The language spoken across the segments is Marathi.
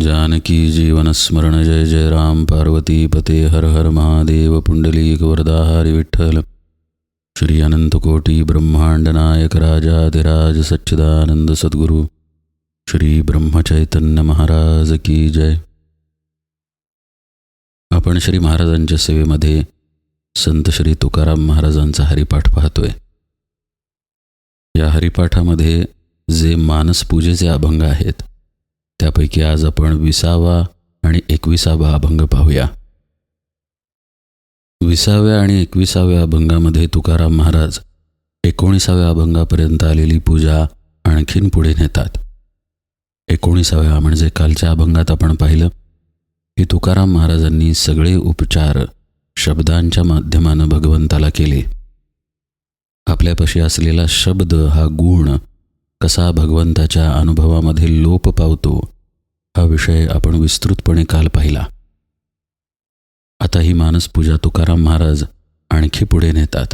जानकी जीवनस्मरण जय जय राम पार्वती पते हर हर महादेव पुंडलीक वरदाहारी विठ्ठल। श्री अनंतकोटी ब्रह्मांड नायक राजाधिराज सच्चिदानंद सद्गुरू। श्री ब्रह्मचैतन्य महाराज की जय। आपण श्री महाराजांच्या सेवेमध्ये संत श्री तुकाराम महाराजांचा हरिपाठ पाहतोय. या हरिपाठामध्ये जे मानसपूजेचे अभंग आहेत त्यापैकी आज आपण विसावा आणि एकविसावा अभंग पाहूया. विसाव्या आणि एकविसाव्या अभंगामध्ये तुकाराम महाराज एकोणीसाव्या अभंगापर्यंत आलेली पूजा आणखीन पुढे नेतात. एकोणीसाव्या म्हणजे कालच्या अभंगात आपण पाहिलं की तुकाराम महाराजांनी सगळे उपचार शब्दांच्या माध्यमानं भगवंताला केले. आपल्यापाशी असलेला शब्द हा गुण कसा भगवंताच्या अनुभवामध्ये लोप पावतो हा विषय आपण विस्तृतपणे काल पाहिला. आता ही मानसपूजा तुकाराम महाराज आणखी पुढे नेतात.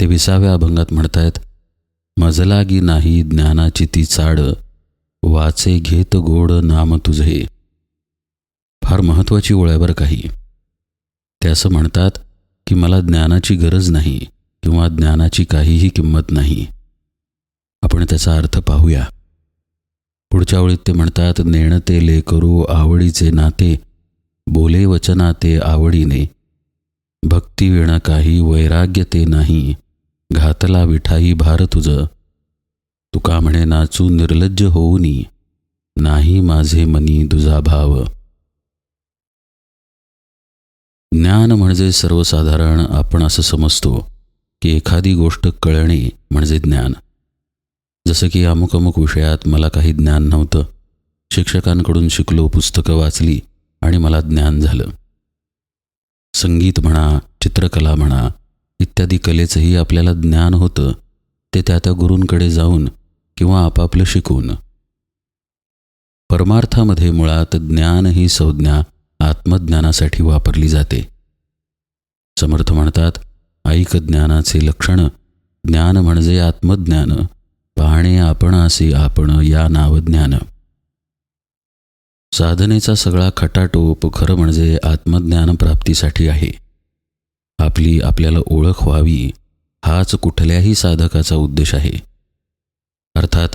ते विसाव्या अभंगात म्हणतायत मजलागी नाही ज्ञानाची ती चाड वाचे घेत गोड नाम तुझे. फार महत्त्वाची ओळ्यावर काही. ते असं म्हणतात की मला ज्ञानाची गरज नाही किंवा ज्ञानाची काहीही किंमत नाही. आपण त्याचा अर्थ पाहूया. पुढच्या ओळीत ते म्हणतात नेणते लेकरू आवडीचे नाते बोले वचनाते आवडीने. भक्ती विण काही वैराग्य ते नाही. घातला विठाई भार तुझ. तुका म्हणे नाचू निर्लज्ज होऊनी. नाही माझे मनी तुझा भाव. ज्ञान म्हणजे सर्वसाधारण आपण असं समजतो की एखादी गोष्ट कळणे म्हणजे ज्ञान. जसं की अमुक अमुक विषयात मला काही ज्ञान नव्हतं. शिक्षकांकडून शिकलो पुस्तकं वाचली आणि मला ज्ञान झालं. संगीत म्हणा चित्रकला म्हणा इत्यादी कलेचंही आपल्याला ज्ञान होतं. ते त्या त्या गुरूंकडे जाऊन किंवा आपापलं शिकून. परमार्थामध्ये मुळात ज्ञान ही संज्ञा आत्मज्ञानासाठी वापरली जाते. समर्थ म्हणतात ऐक ज्ञानाचे लक्षण ज्ञान म्हणजे आत्मज्ञान. पाहणे आपण असे आपण या नाव ज्ञान साधनेचा सगळा खटाटोप खरं म्हणजे आत्मज्ञान प्राप्तीसाठी आहे. आपली आपल्याला ओळख व्हावी हाच कुठल्याही साधकाचा उद्देश आहे. अर्थात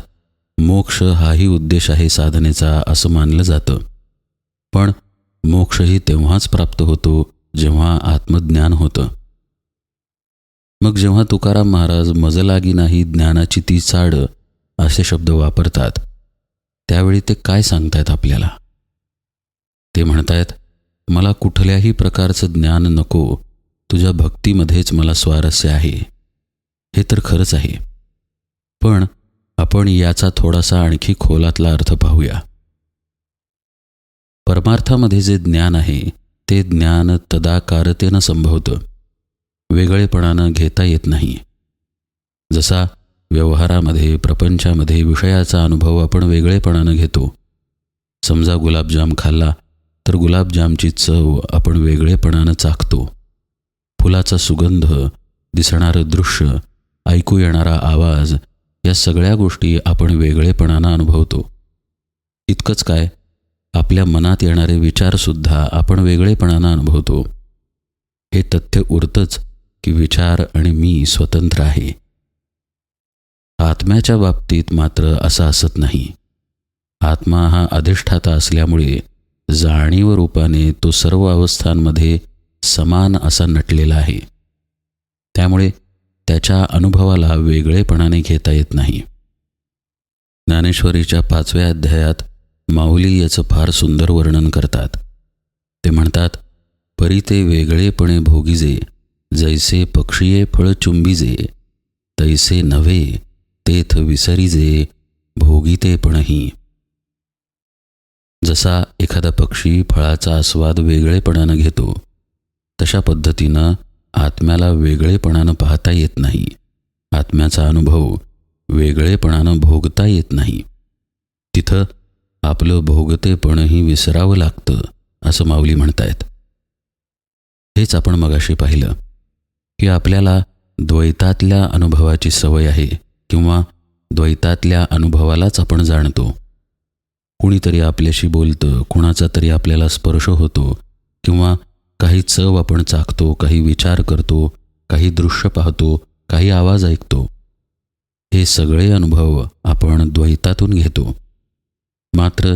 मोक्ष हाही उद्देश आहे साधनेचा असं मानलं जातं. पण मोक्षही तेव्हाच प्राप्त होतो जेव्हा आत्मज्ञान होतं. मग जेव्हा तुकाराम महाराज मजलागी नाही ज्ञानाची ती चाड असे शब्द वापरतात त्यावेळी ते काय सांगतायत आपल्याला? ते म्हणतायत मला कुठल्याही प्रकारचं ज्ञान नको तुझ्या भक्तीमध्येच मला स्वारस्य आहे. हे तर खरंच आहे. पण आपण याचा थोडासा आणखी खोलातला अर्थ पाहूया. परमार्थामध्ये जे ज्ञान आहे ते ज्ञान तदाकारतेनं संभवतं. वेगळेपणानं घेता येत नाही. जसा व्यवहारामध्ये प्रपंचामध्ये विषयाचा अनुभव आपण वेगळेपणानं घेतो. समजा गुलाबजाम खाल्ला तर गुलाबजामची चव आपण वेगळेपणानं चाखतो. फुलाचा सुगंध दिसणारं दृश्य ऐकू येणारा आवाज या सगळ्या गोष्टी आपण वेगळेपणानं अनुभवतो. इतकंच काय आपल्या मनात येणारे विचारसुद्धा आपण वेगळेपणानं अनुभवतो. हे तथ्य उरतंच की विचार आणि मी स्वतंत्र आहे. आत्म्याच्या बाबतीत मात्र असं असत नाही. आत्मा हा अधिष्ठाता असल्यामुळे जाणीव रूपाने तो सर्व अवस्थांमध्ये समान असा नटलेला आहे. त्यामुळे त्याच्या अनुभवाला वेगळेपणाने घेता येत नाही. ज्ञानेश्वरीच्या पाचव्या अध्यायात माऊली याचं फार सुंदर वर्णन करतात. ते म्हणतात परी ते वेगळेपणे भोगीजे जैसे पक्षीये फळ चुंबीजे तैसे नव्हे तेथ विसरीजे भोगितेपणही जसा एखादा पक्षी फळाचा आस्वाद वेगळेपणानं घेतो तशा पद्धतीनं आत्म्याला वेगळेपणानं पाहता येत नाही. आत्म्याचा अनुभव वेगळेपणानं भोगता येत नाही. तिथं आपलं भोगतेपणही विसरावं लागतं असं माऊली म्हणतायत. हेच आपण मगाशी पाहिलं. की आपल्याला द्वैतातल्या अनुभवाची सवय आहे किंवा द्वैतातल्या अनुभवालाच आपण जाणतो. कुणीतरी आपल्याशी बोलतं कुणाचा तरी आपल्याला स्पर्श होतो किंवा काही चव आपण चाकतो काही विचार करतो काही दृश्य पाहतो काही आवाज ऐकतो. हे सगळे अनुभव आपण द्वैतातून घेतो. मात्र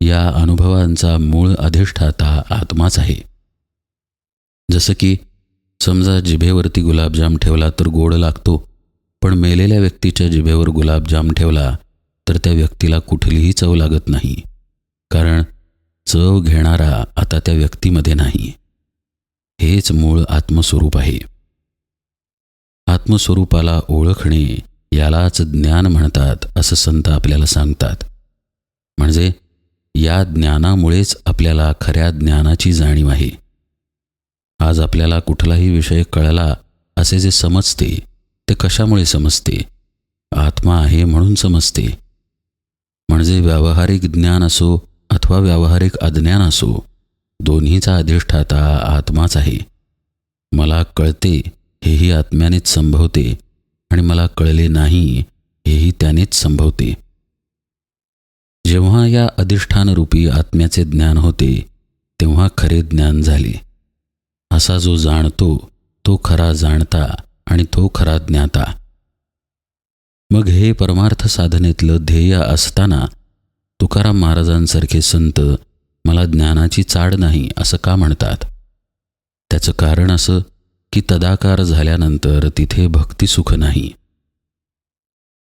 या अनुभवांचा मूळ अधिष्ठाता आत्माच आहे. जसं की समजा जिभेवरती गुलाबजाम ठेवला तर गोड लागतो पण मेलेल्या व्यक्तीच्या जिभेवर गुलाबजाम ठेवला तर त्या व्यक्तीला कुठलीही चव लागत नाही कारण चव घेणारा आता त्या व्यक्तीमध्ये नाही. हेच मूळ आत्मस्वरूप आहे. आत्मस्वरूपाला ओळखणे यालाच ज्ञान म्हणतात असं संत आपल्याला सांगतात. म्हणजे या ज्ञानामुळेच आपल्याला खऱ्या ज्ञानाची जाणीव आहे. आज आपल्याला कुठलाही विषय कळला असे जे समजते ते कशामुळे समजते? आत्मा आहे म्हणून समजते. म्हणजे व्यावहारिक ज्ञान असो अथवा व्यावहारिक अज्ञान असो दोन्हीचा अधिष्ठाता आत्माच आहे. मला कळते हेही आत्म्यानेच संभवते आणि मला कळले नाही हेही त्यानेच संभवते. जेव्हा या अधिष्ठानरूपी आत्म्याचे ज्ञान होते तेव्हा खरे ज्ञान झाले. असा जो जाणतो तो खरा जाणता आणि तो खरा ज्ञाता. मग हे परमार्थ साधनेतलं ध्येय असताना तुकाराम महाराजांसारखे संत मला ज्ञानाची चाड नाही असं का म्हणतात? त्याचं कारण असं की तदाकार झाल्यानंतर तिथे भक्तिसुख नाही.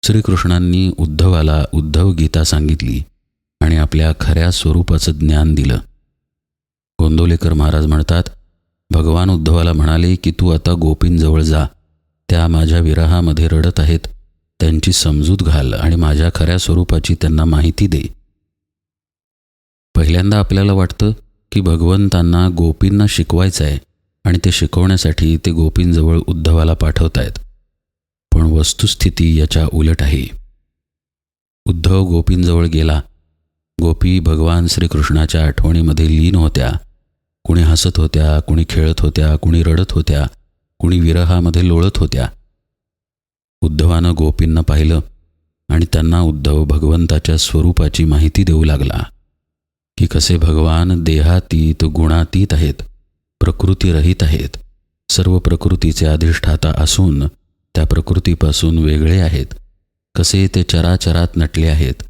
श्रीकृष्णांनी उद्धवाला उद्धव गीता सांगितली आणि आपल्या खऱ्या स्वरूपाचं ज्ञान दिलं. गोंदोलेकर महाराज म्हणतात भगवान उद्धवाला म्हणाले की तू आता गोपींजवळ जा. त्या माझ्या विरहामध्ये रडत आहेत. त्यांची समजूत घाल आणि माझ्या खऱ्या स्वरूपाची त्यांना माहिती दे. पहिल्यांदा आपल्याला वाटतं की भगवंतांना गोपींना शिकवायचं आहे आणि ते शिकवण्यासाठी ते गोपींजवळ उद्धवाला पाठवतायत. पण वस्तुस्थिती याच्या उलट आहे. उद्धव गोपींजवळ गेला. गोपी भगवान श्रीकृष्णाच्या आठवणीमध्ये लीन होत्या. कुणी हसत होत्या कुणी खेळत होत्या कुणी रडत होत्या कुणी विरहामध्ये लोळत होत्या. उद्धवानं गोपींना पाहिलं आणि त्यांना उद्धव भगवंताच्या स्वरूपाची माहिती देऊ लागला की कसे भगवान देहातीत गुणातीत आहेत प्रकृतीरहित आहेत सर्व प्रकृतीचे अधिष्ठाता असून त्या प्रकृतीपासून वेगळे आहेत कसे ते चराचरात नटले आहेत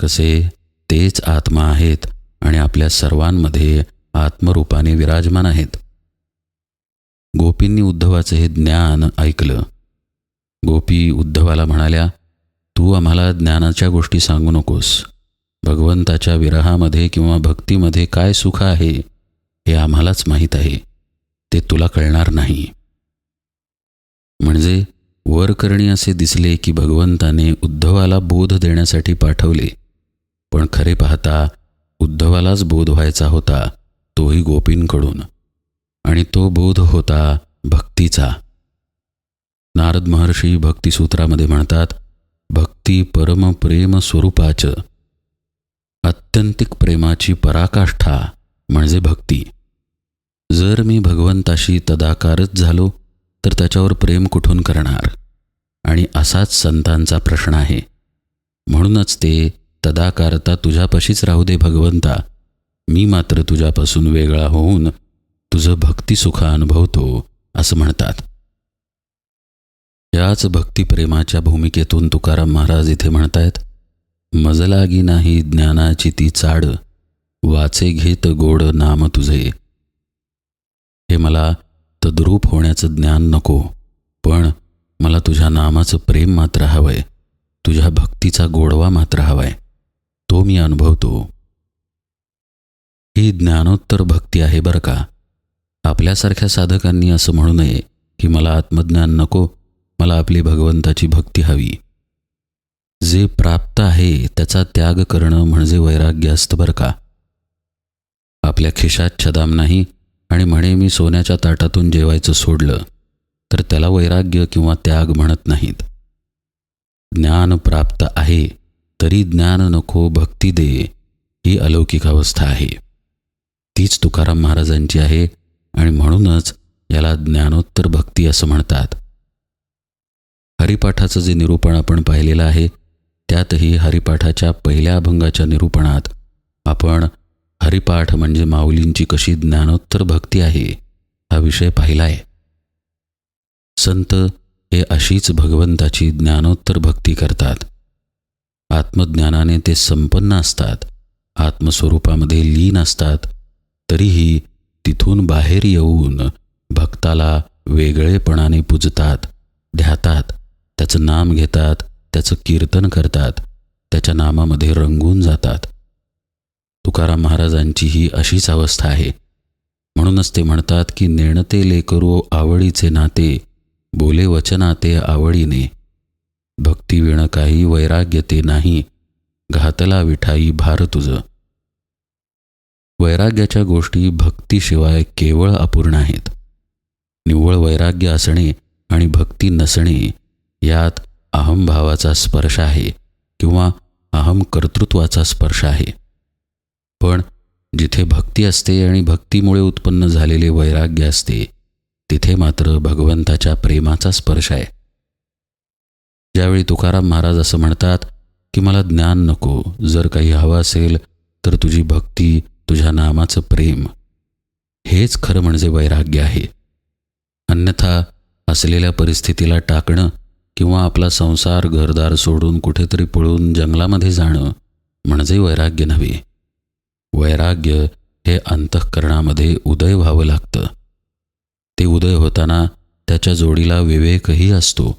कसे तेच आत्मा आहेत आणि आपल्या सर्वांमध्ये आत्मरूपाने विराजमान आहेत. गोपींनी उद्धवाचं हे ज्ञान ऐकलं. गोपी उद्धवाला म्हणाल्या तू आम्हाला ज्ञानाच्या गोष्टी सांगू नकोस. भगवंताच्या विरहामध्ये किंवा भक्तीमध्ये काय सुख आहे हे आम्हालाच माहीत आहे. ते तुला कळणार नाही. म्हणजे वरकरणी असे दिसले की भगवंताने उद्धवाला बोध देण्यासाठी पाठवले. पण खरे पाहता उद्धवालाच बोध व्हायचा होता. तोही गोपींकडून. आणि तो बोध होता भक्तीचा. नारद महर्षी भक्तिसूत्रामध्ये म्हणतात भक्ती परम प्रेम स्वरूपाचं. अत्यंतिक प्रेमाची पराकाष्ठा म्हणजे भक्ती. जर मी भगवंताशी तदाकारच झालो तर त्याच्यावर प्रेम कुठून करणार? आणि असाच संतांचा प्रश्न आहे. म्हणूनच ते तदाकारता तुझ्यापाशीच राहू दे भगवंता. मी मात्र तुझ्यापासून वेगळा होऊन तुझं भक्तिसुख अनुभवतो असं म्हणतात. याच भक्तिप्रेमाच्या भूमिकेतून तुकाराम महाराज इथे म्हणतायत मजलागी नाही ज्ञानाची ती चाड वाचे घेत गोड नाम तुझे. हे मला तद्रूप होण्याचं ज्ञान नको पण मला तुझ्या नामाचं प्रेम मात्र हवंय तुझ्या भक्तीचा गोडवा मात्र हवाय तो मी अनुभवतो. ही ज्ञानोत्तर भक्ती आहे बरं का? आपल्यासारख्या साधकांनी असं म्हणू नये की मला आत्मज्ञान नको मला आपली भगवंताची भक्ती हवी. जे प्राप्त आहे त्याचा त्याग करणं म्हणजे वैराग्य असतं बरं का? आपल्या खिशात छदाम नाही आणि म्हणे मी सोन्याच्या ताटातून जेवायचं सोडलं तर त्याला वैराग्य किंवा त्याग म्हणत नाहीत. ज्ञान प्राप्त आहे तरी ज्ञान नको भक्ती दे ही अलौकिक अवस्था आहे. तीच तुकाराम महाराजांची आहे आणि म्हणूनच याला ज्ञानोत्तर भक्ती असं म्हणतात. हरिपाठाचं जे निरूपण आपण पाहिलेलं आहे त्यातही हरिपाठाच्या पहिल्या अभंगाच्या निरूपणात आपण हरिपाठ म्हणजे माऊलींची कशी ज्ञानोत्तर भक्ती आहे हा विषय पाहिला आहे संत हे अशीच भगवंताची ज्ञानोत्तर भक्ती करतात. आत्मज्ञानाने ते संपन्न असतात. आत्मस्वरूपामध्ये लीन असतात. तरीही तिथून बाहेर येऊन भक्ताला वेगळेपणाने पूजतात ध्यातात त्याचं नाम घेतात त्याचं कीर्तन करतात त्याच्या नामामध्ये रंगून जातात. तुकाराम महाराजांची ही अशीच अवस्था आहे. म्हणूनच ते म्हणतात की नेणते लेकरो आवडीचे नाते बोले वचनाते आवडीने. भक्ती विण काही वैराग्य ते नाही घातला विठाई भार तुझं. वैराग्याच्या गोष्टी भक्तीशिवाय केवळ अपूर्ण आहेत. निव्वळ वैराग्य असणे आणि भक्ती नसणे यात अहमभावाचा स्पर्श आहे किंवा अहम कर्तृत्वाचा स्पर्श आहे. पण जिथे भक्ती असते आणि भक्तीमुळे उत्पन्न झालेले वैराग्य असते तिथे मात्र भगवंताच्या प्रेमाचा स्पर्श आहे. ज्यावेळी तुकाराम महाराज असं म्हणतात की मला ज्ञान नको जर काही हवं असेल तर तुझी भक्ती तुझ्या नामाचं प्रेम. हेच खरं म्हणजे वैराग्य आहे. अन्यथा असलेल्या परिस्थितीला टाकणं किंवा आपला संसार घरदार सोडून कुठेतरी पळून जंगलामध्ये जाणं म्हणजे वैराग्य नव्हे. वैराग्य हे अंतःकरणामध्ये उदय व्हावं लागतं. ते उदय होताना त्याच्या जोडीला विवेकही असतो.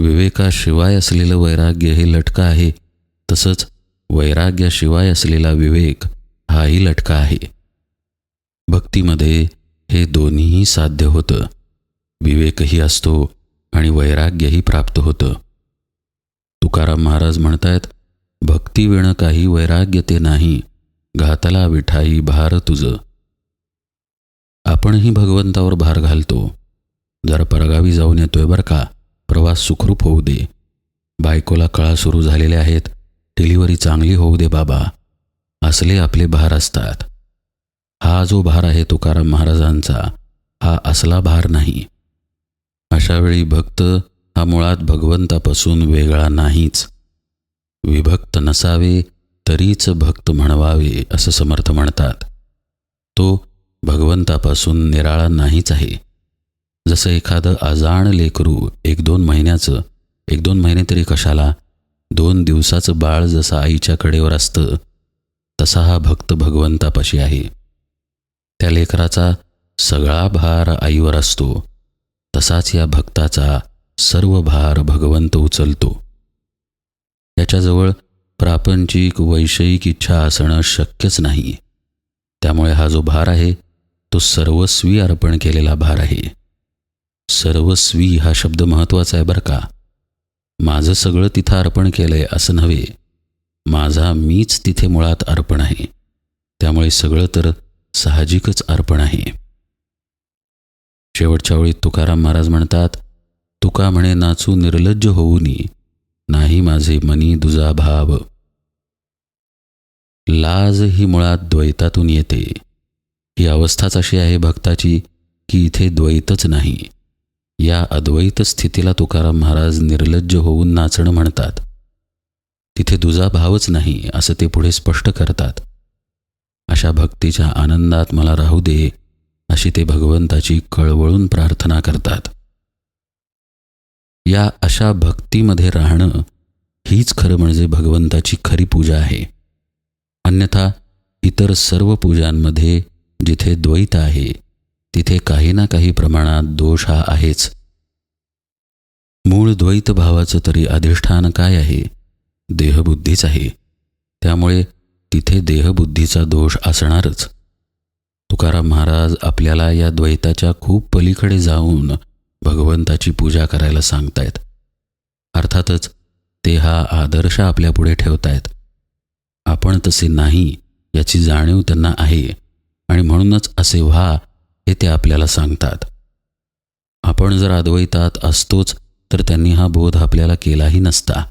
विवेकाशिवाय असलेलं वैराग्य हे लटकं आहे तसंच वैराग्याशिवाय असलेला विवेक हाही लटका आहे. भक्तीमध्ये हे दोन्हीही साध्य होतं. विवेकही असतो आणि वैराग्यही प्राप्त होतं. तुकाराम महाराज म्हणतायत भक्ती विण काही वैराग्य ते नाही घातला विठाई भार तुझं. आपणही भगवंतावर भार घालतो. जरा परगावी जाऊन येतोय बरं का प्रवास सुखरूप होऊ दे. बायकोला कळा सुरू झालेल्या आहेत डिलिव्हरी चांगली होऊ दे बाबा. असले आपले भार असतात. हा जो भार आहे तुकाराम महाराजांचा हा असला भार नाही. अशावेळी भक्त हा मुळात भगवंतापासून वेगळा नाहीच. विभक्त नसावे तरीच भक्त म्हणवावे असं समर्थ म्हणतात. तो भगवंतापासून निराळा नाहीच आहे. जसं एखादं अजाण लेकरू एक दोन महिन्याचं एक दोन महिने तरी कशाला दोन दिवसाचं बाळ जसं आईच्या कडेवर असतं तसा हा भक्त भगवंतापाशी आहे. त्या लेकराचा सगळा भार आईवर असतो. तसाच या भक्ताचा सर्व भार भगवंत उचलतो. याच्याजवळ प्रापंचिक वैषयिक इच्छा असणं शक्यच नाही. त्यामुळे हा जो भार आहे तो सर्वस्वी अर्पण केलेला भार आहे. सर्वस्वी हा शब्द महत्त्वाचा आहे बरं का? माझं सगळं तिथं अर्पण केलं आहे असं नव्हे. माझा मीच तिथे मुळात अर्पण आहे. त्यामुळे सगळं तर साहजिकच अर्पण आहे. शेवटच्या वेळी तुकाराम महाराज म्हणतात तुका म्हणे नाचू निर्लज्ज होऊनी नाही माझे मनी दुजा भाव. लाज ही मुळात द्वैतातून येते. ही अवस्थाच अशी आहे भक्ताची की इथे द्वैतच नाही. या अद्वैत स्थितीला तुकाराम महाराज निर्लज्ज होऊन नाचणं म्हणतात. तिथे तुझा भावच नाही असं ते पुढे स्पष्ट करतात. अशा भक्तीच्या आनंदात मला राहू दे अशी ते भगवंताची कळवळून प्रार्थना करतात. या अशा भक्तीमध्ये राहणं हीच खरं म्हणजे भगवंताची खरी पूजा आहे. अन्यथा इतर सर्व पूजांमध्ये जिथे द्वैत आहे तिथे काही ना काही प्रमाणात दोष हा आहेच. मूळ द्वैत भावाचं तरी अधिष्ठान काय आहे? देहबुद्धीच आहे. त्यामुळे तिथे देहबुद्धीचा दोष असणारच. तुकाराम महाराज आपल्याला या द्वैताच्या खूप पलीकडे जाऊन भगवंताची पूजा करायला सांगतायत. अर्थातच ते हा आदर्श आपल्यापुढे ठेवतायत. आपण तसे नाही याची जाणीव त्यांना आहे आणि म्हणूनच असे व्हा हे ते आपल्याला सांगतात. आपण जर अद्वैतात असतोच तर त्यांनी हा बोध आपल्याला केलाही नसता.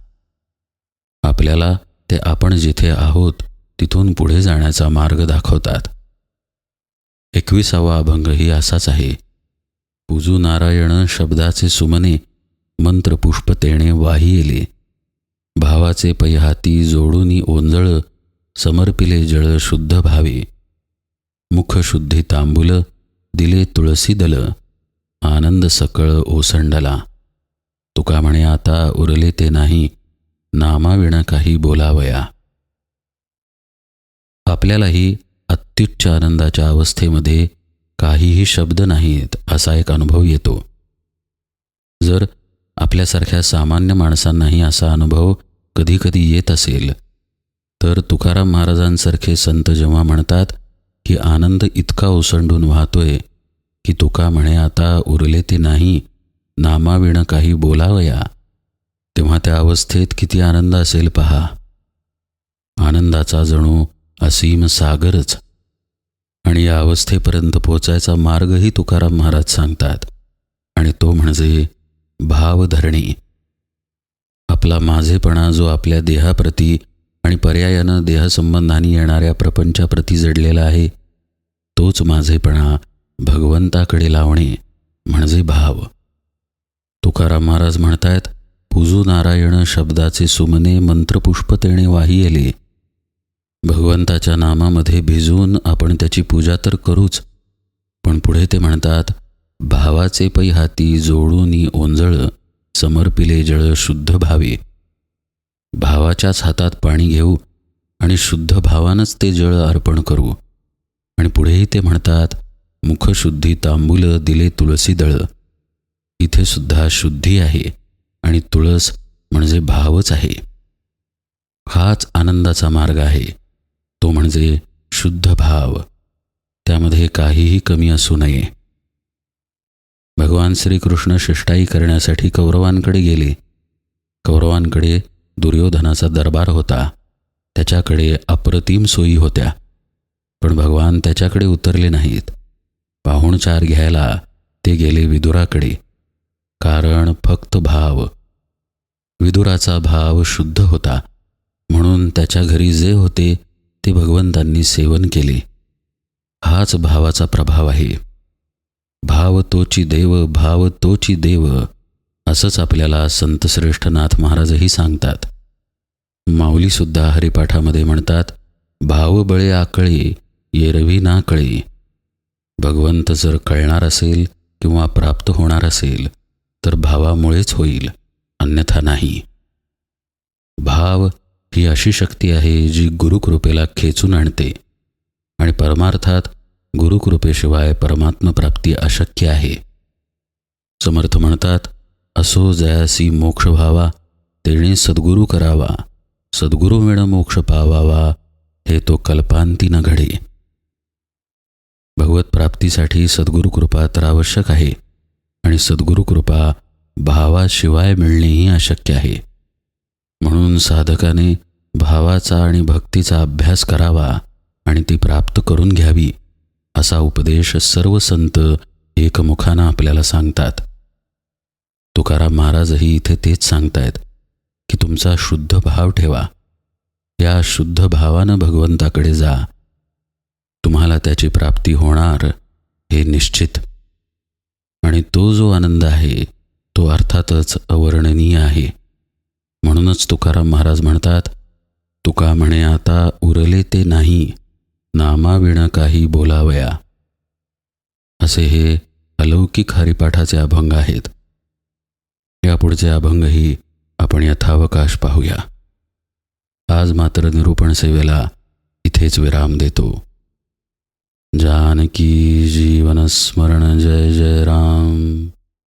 आपल्याला ते आपण जिथे आहोत तिथून पुढे जाण्याचा मार्ग दाखवतात. एकविसावा अभंगही असाच आहे. पूजू नारायण शब्दाचे सुमने मंत्रपुष्प तेणे वाही येले भावाचे पैहाती जोडूनी ओंजळ समर्पिले जळ शुद्ध भावे. मुख शुद्धी तांबुल दिले तुळसी दल. आनंद सकळ ओसंडला. तुका म्हणे आता उरले ते नाही नामाविण काही बोलावया. आपल्यालाही अत्युच्च आनंदाच्या अवस्थेमध्ये काहीही शब्द नाहीत असा एक अनुभव येतो. जर आपल्यासारख्या सामान्य माणसांनाही असा अनुभव कधीकधी येत असेल तर तुकाराम महाराजांसारखे संत जेव्हा म्हणतात की आनंद इतका ओसंडून वाहतोय की तुका म्हणे आता उरले ते नाही नामाविणं काही बोलावया. तेव्हा त्या अवस्थेत किती आनंद असेल पहा. आनंदाचा जणू असीम सागरच. आणि या अवस्थेपर्यंत पोचायचा मार्गही तुकाराम महाराज सांगतात. आणि तो म्हणजे भावधरणी. आपला माझेपणा जो आपल्या देहाप्रती आणि पर्यायानं देहसंबंधाने येणाऱ्या प्रपंचाप्रती जडलेला आहे तोच माझेपणा भगवंताकडे लावणे म्हणजे भाव. तुकाराम महाराज म्हणतायत पूजू नारायण शब्दाचे सुमने मंत्रपुष्प तेणे वाही येले भगवंताच्या नामामध्ये भिजून आपण त्याची पूजा तर करूच पण पुढे ते म्हणतात भावाचे पै हाती जोडूनी ओंजळ समर्पिले जळ शुद्ध भावे. भावाच्याच हातात पाणी घेऊ आणि शुद्ध भावानंच ते जळ अर्पण करू. आणि पुढेही ते म्हणतात मुखशुद्धी तांबूल दिले तुळसी दळ. इथे सुद्धा शुद्धी आहे. आणि तुळस म्हणजे भावच आहे. हाच आनंदाचा मार्ग आहे. तो म्हणजे शुद्ध भाव. त्यामध्ये काहीही कमी असू नये. भगवान श्रीकृष्ण शिष्टाई करण्यासाठी कौरवांकडे गेले. कौरवांकडे दुर्योधनाचा दरबार होता. त्याच्याकडे अप्रतिम सोयी होत्या. पण भगवान त्याच्याकडे उतरले नाहीत. पाहुणचार घ्यायला ते गेले विदुराकडे. कारण फक्त भाव विदुराचा भाव शुद्ध होता. म्हणून त्याच्या घरी जे होते ते भगवंतांनी सेवन केले. हाच भावाचा प्रभाव आहे. भाव तोची देव भाव तोची देव असंच आपल्याला संतश्रेष्ठनाथ महाराजही सांगतात. माऊलीसुद्धा हरिपाठामध्ये म्हणतात भाव बळे आकळे येरवी ना कळे. भगवंत जर कळणार असेल किंवा प्राप्त होणार असेल तर भावामुळेच होईल. अन्यथा नाही. भाव ही अशी शक्ती आहे जी गुरुकृपेला खेचून आणते आणि परमार्थात गुरुकृपेशिवाय परमात्मप्राप्ती अशक्य आहे. समर्थ म्हणतात असो जयासी मोक्ष व्हावा तेणे सद्गुरू करावा. सद्गुरू मिळ मोक्ष पावावा हे तो कल्पांती न घडे. भगवत प्राप्तीसाठी सद्गुरू कृपा तर आवश्यक आहे आणि सद्गुरू कृपा भावाशिवाय मिळणेही अशक्य आहे. म्हणून साधकाने भावाचा आणि भक्तीचा अभ्यास करावा आणि ती प्राप्त करून घ्यावी असा उपदेश सर्व संत एकमुखानं आपल्याला सांगतात. तुकाराम महाराजही इथे तेच सांगतायत की तुमचा शुद्ध भाव ठेवा. या शुद्ध भावानं भगवंताकडे जा. तुम्हाला त्याची प्राप्ती होणार हे निश्चित. आणि तो जो आनंद आहे तो अर्थातच अवर्णनीय आहे. म्हणूनच तुकाराम महाराज म्हणतात तुका म्हणे आता उरले ते नाही नामाविण काही बोलावया. असे हे अलौकिक हरिपाठाचे अभंग आहेत. यापुढचे अभंगही आपण यथावकाश पाहूया. आज मात्र निरूपण सेवेला इथेच विराम देतो. जानकी जीवनस्मरण जय जय राम.